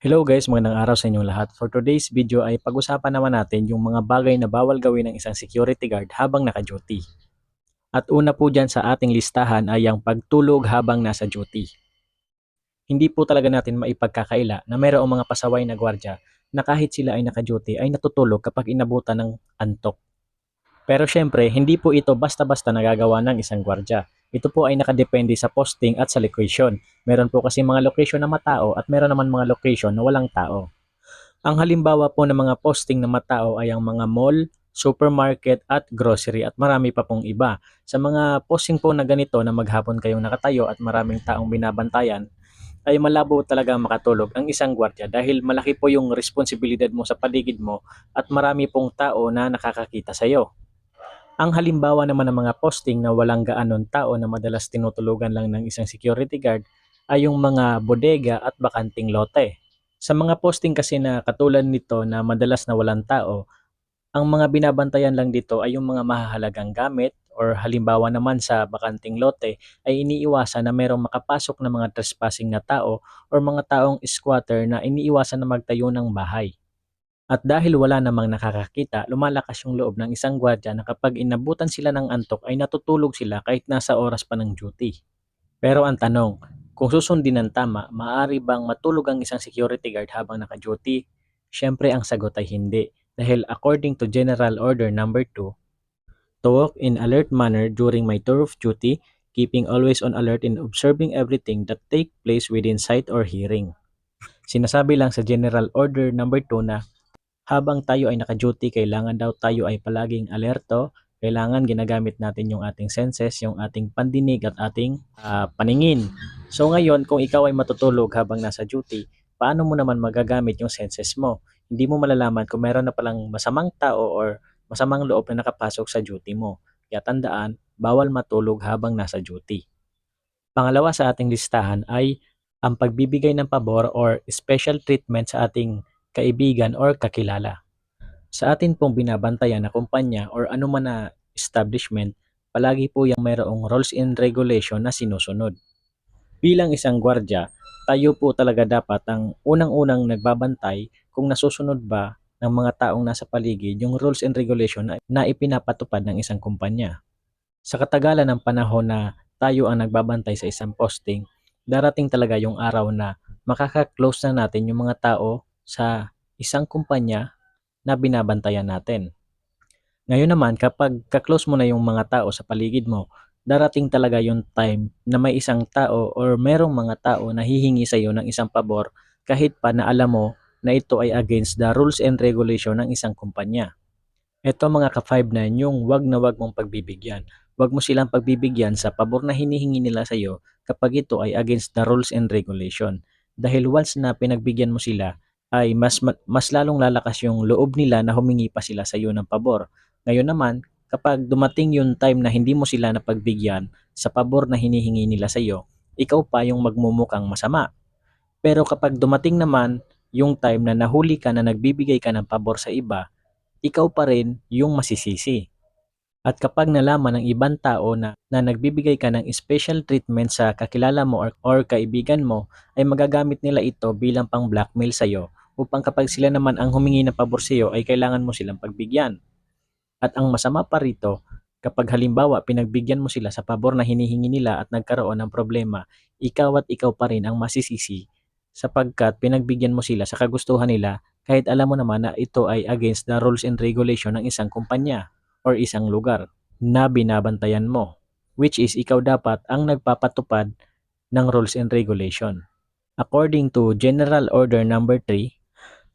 Hello guys, magandang araw sa inyong lahat. For today's video ay pag-usapan naman natin yung mga bagay na bawal gawin ng isang security guard habang naka-duty. At una po dyan sa ating listahan ay ang pagtulog habang nasa duty. Hindi po talaga natin maipagkakaila na mayroong mga pasaway na gwardya na kahit sila ay naka-duty ay natutulog kapag inabutan ng antok. Pero syempre, hindi po ito basta-basta nagagawa ng isang gwardya. Ito po ay nakadepende sa posting at sa location. Meron po kasi mga location na matao at meron naman mga location na walang tao. Ang halimbawa po ng mga posting na matao ay ang mga mall, supermarket at grocery at marami pa pong iba. Sa mga posting po na ganito na maghapon kayong nakatayo at maraming taong binabantayan, ay malabo talaga makatulog ang isang gwardya dahil malaki po yung responsibilidad mo sa paligid mo at marami pong tao na nakakakita sa iyo. Ang halimbawa naman ng mga posting na walang gaanon tao na madalas tinutulugan lang ng isang security guard ay yung mga bodega at bakanting lote. Sa mga posting kasi na katulad nito na madalas na walang tao, ang mga binabantayan lang dito ay yung mga mahahalagang gamit or halimbawa naman sa bakanting lote ay iniiwasan na merong makapasok na mga trespassing na tao or mga taong squatter na iniiwasan na magtayo ng bahay. At dahil wala namang nakakakita, lumalakas yung loob ng isang gwardya na kapag inabutan sila ng antok ay natutulog sila kahit nasa oras pa ng duty. Pero ang tanong, kung susundin ng tama, maaari bang matulog ang isang security guard habang naka-duty? Siyempre ang sagot ay hindi dahil according to General Order Number 2, to walk in alert manner during my tour of duty, keeping always on alert and observing everything that take place within sight or hearing. Sinasabi lang sa General Order Number 2 na habang tayo ay naka-duty, kailangan daw tayo ay palaging alerto, kailangan ginagamit natin yung ating senses, yung ating pandinig at ating ah, paningin. So ngayon, kung ikaw ay matutulog habang nasa duty, paano mo naman magagamit yung senses mo? Hindi mo malalaman kung meron na palang masamang tao or masamang loob na nakapasok sa duty mo. Kaya tandaan, bawal matulog habang nasa duty. Pangalawa sa ating listahan ay ang pagbibigay ng pabor or special treatment sa ating kaibigan or kakilala. Sa atin pong binabantayan na kumpanya or anuman na establishment, palagi po yung mayroong rules and regulation na sinusunod. Bilang isang gwardya, tayo po talaga dapat ang unang-unang nagbabantay kung nasusunod ba ng mga taong nasa paligid yung rules and regulation na, na ipinapatupad ng isang kumpanya. Sa katagalan ng panahon na tayo ang nagbabantay sa isang posting, darating talaga yung araw na makaka-close na natin yung mga tao sa isang kumpanya na binabantayan natin. Ngayon naman, kapag ka-close mo na yung mga tao sa paligid mo, darating talaga yung time na may isang tao or merong mga tao na hihingi sa iyo ng isang pabor kahit pa na alam mo na ito ay against the rules and regulation ng isang kumpanya. Ito mga ka-59 yung wag na wag mong pagbibigyan. Wag mo silang pagbibigyan sa pabor na hinihingi nila sa iyo kapag ito ay against the rules and regulation. Dahil once na pinagbigyan mo sila, ay mas ma- mas lalong lalakas yung loob nila na humingi pa sila sa iyo ng pabor. Ngayon naman, kapag dumating yung time na hindi mo sila napagbigyan sa pabor na hinihingi nila sa iyo, ikaw pa yung magmumukhang masama. Pero kapag dumating naman yung time na nahuli ka na nagbibigay ka ng pabor sa iba, ikaw pa rin yung masisisi. At kapag nalaman ng ibang tao na, na nagbibigay ka ng special treatment sa kakilala mo or, or kaibigan mo, ay magagamit nila ito bilang pang blackmail sa iyo upang kapag sila naman ang humingi ng pabor sa iyo ay kailangan mo silang pagbigyan. At ang masama pa rito, kapag halimbawa pinagbigyan mo sila sa pabor na hinihingi nila at nagkaroon ng problema, ikaw at ikaw pa rin ang masisisi sapagkat pinagbigyan mo sila sa kagustuhan nila kahit alam mo naman na ito ay against the rules and regulation ng isang kumpanya or isang lugar na binabantayan mo which is ikaw dapat ang nagpapatupad ng rules and regulation. According to General Order Number 3,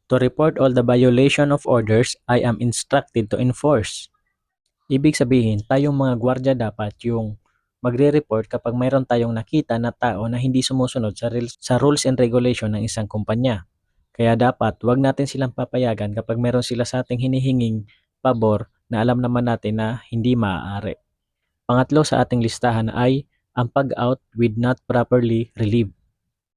To report all the violation of orders, I am instructed to enforce. Ibig sabihin, tayong mga gwardya dapat yung magre-report kapag mayroon tayong nakita na tao na hindi sumusunod sa, sa rules and regulation ng isang kumpanya. Kaya dapat wag natin silang papayagan kapag meron sila sa ating hinihinging pabor na alam naman natin na hindi maaari. Pangatlo sa ating listahan ay ang pag-out with not properly relieved.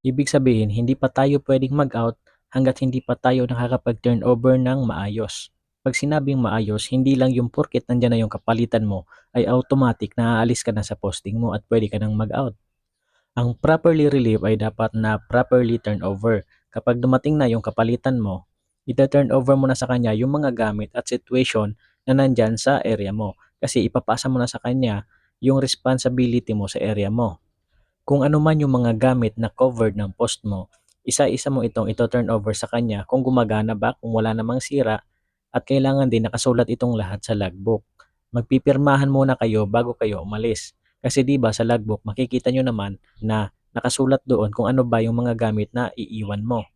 Ibig sabihin, hindi pa tayo pwedeng mag-out hanggat hindi pa tayo nakakapag-turnover ng maayos. Pag sinabing maayos, hindi lang yung porket nandyan na yung kapalitan mo ay automatic na aalis ka na sa posting mo at pwede ka nang mag-out. Ang properly relieve ay dapat na properly turnover. kapag dumating na yung kapalitan mo, ita-turn over mo na sa kanya yung mga gamit at situation na nandyan sa area mo. Kasi ipapasa mo na sa kanya yung responsibility mo sa area mo. Kung ano man yung mga gamit na covered ng post mo, isa-isa mo itong ito-turn over sa kanya kung gumagana ba, kung wala namang sira, at kailangan din nakasulat itong lahat sa logbook. Magpipirmahan muna kayo bago kayo umalis. Kasi 'di ba sa logbook makikita nyo naman na nakasulat doon kung ano ba yung mga gamit na iiwan mo.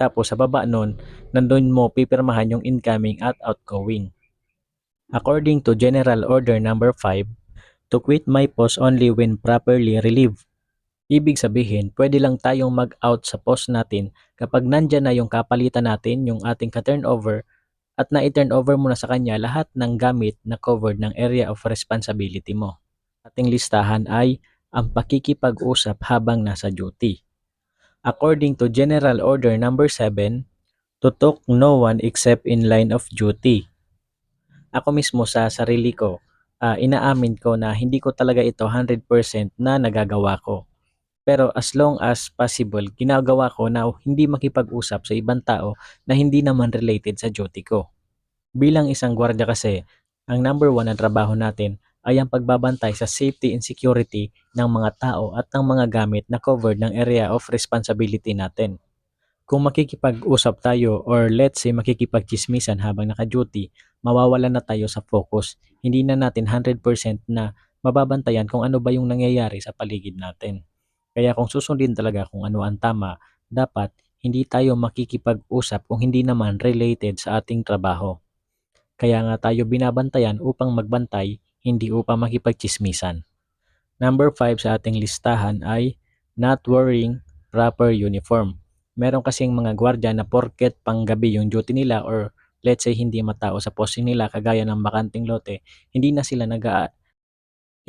Tapos sa baba nun, nandun mo pipirmahan yung incoming at outgoing. According to General Order Number 5, to quit my post only when properly relieved. Ibig sabihin, pwede lang tayong mag-out sa post natin kapag nandyan na yung kapalitan natin, yung ating ka-turnover, at na-turn over mo na sa kanya lahat ng gamit na covered ng area of responsibility mo. Ating listahan ay ang pakikipag-usap habang nasa duty. According to General Order Number 7, to talk no one except in line of duty. Ako mismo sa sarili ko, ah, inaamin ko na hindi ko talaga ito 100% na nagagawa ko. Pero as long as possible, ginagawa ko na hindi makipag-usap sa ibang tao na hindi naman related sa duty ko. Bilang isang gwardiya kasi, ang number one na trabaho natin ay ang pagbabantay sa safety and security ng mga tao at ng mga gamit na covered ng area of responsibility natin. Kung makikipag-usap tayo or let's say makikipag-chismisan habang naka-duty, mawawalan na tayo sa focus. Hindi na natin 100% na mababantayan kung ano ba yung nangyayari sa paligid natin. Kaya kung susundin talaga kung ano ang tama, dapat hindi tayo makikipag-usap kung hindi naman related sa ating trabaho. Kaya nga tayo binabantayan upang magbantay, hindi upang makipagchismisan. Number 5 sa ating listahan ay not wearing proper uniform. Meron kasing mga gwardya na porket panggabi yung duty nila or let's say hindi matao sa posting nila kagaya ng bakanting lote, hindi na sila nag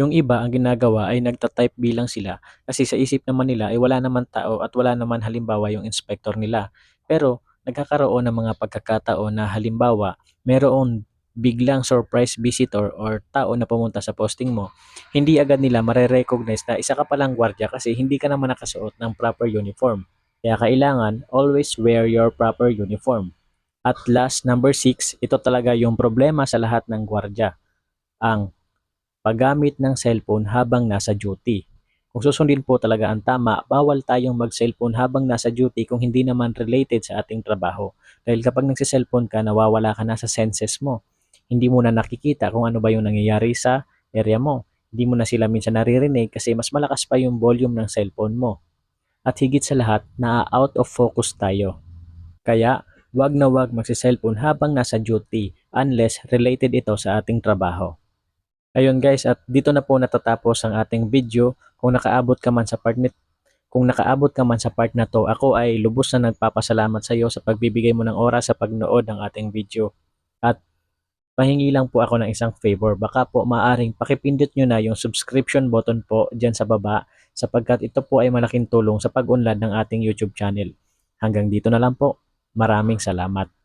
yung iba ang ginagawa ay nagta-type bilang sila kasi sa isip naman nila ay wala naman tao at wala naman halimbawa yung inspector nila. Pero nagkakaroon ng mga pagkakataon na halimbawa meron biglang surprise visitor or tao na pumunta sa posting mo, hindi agad nila mare-recognize na isa ka palang gwardiya kasi hindi ka naman nakasuot ng proper uniform. Kaya kailangan always wear your proper uniform. At last, number 6, ito talaga yung problema sa lahat ng gwardiya. Ang paggamit ng cellphone habang nasa duty. Kung susundin po talaga ang tama, bawal tayong mag-cellphone habang nasa duty kung hindi naman related sa ating trabaho. Dahil kapag nagsi-cellphone ka, nawawala ka na sa senses mo. Hindi mo na nakikita kung ano ba yung nangyayari sa area mo. Hindi mo na sila minsan naririnig kasi mas malakas pa yung volume ng cellphone mo. At higit sa lahat, na-out of focus tayo. Kaya, wag na wag magsi-cellphone habang nasa duty unless related ito sa ating trabaho. Ayun guys, at dito na po natatapos ang ating video. Kung nakaabot ka man sa part nit kung nakaabot ka man sa part na to, ako ay lubos na nagpapasalamat sa iyo sa pagbibigay mo ng oras sa pagnood ng ating video. At pahingi lang po ako ng isang favor. Baka po maaring pakipindot nyo na yung subscription button po dyan sa baba sapagkat ito po ay malaking tulong sa pag-unlad ng ating YouTube channel. Hanggang dito na lang po. Maraming salamat.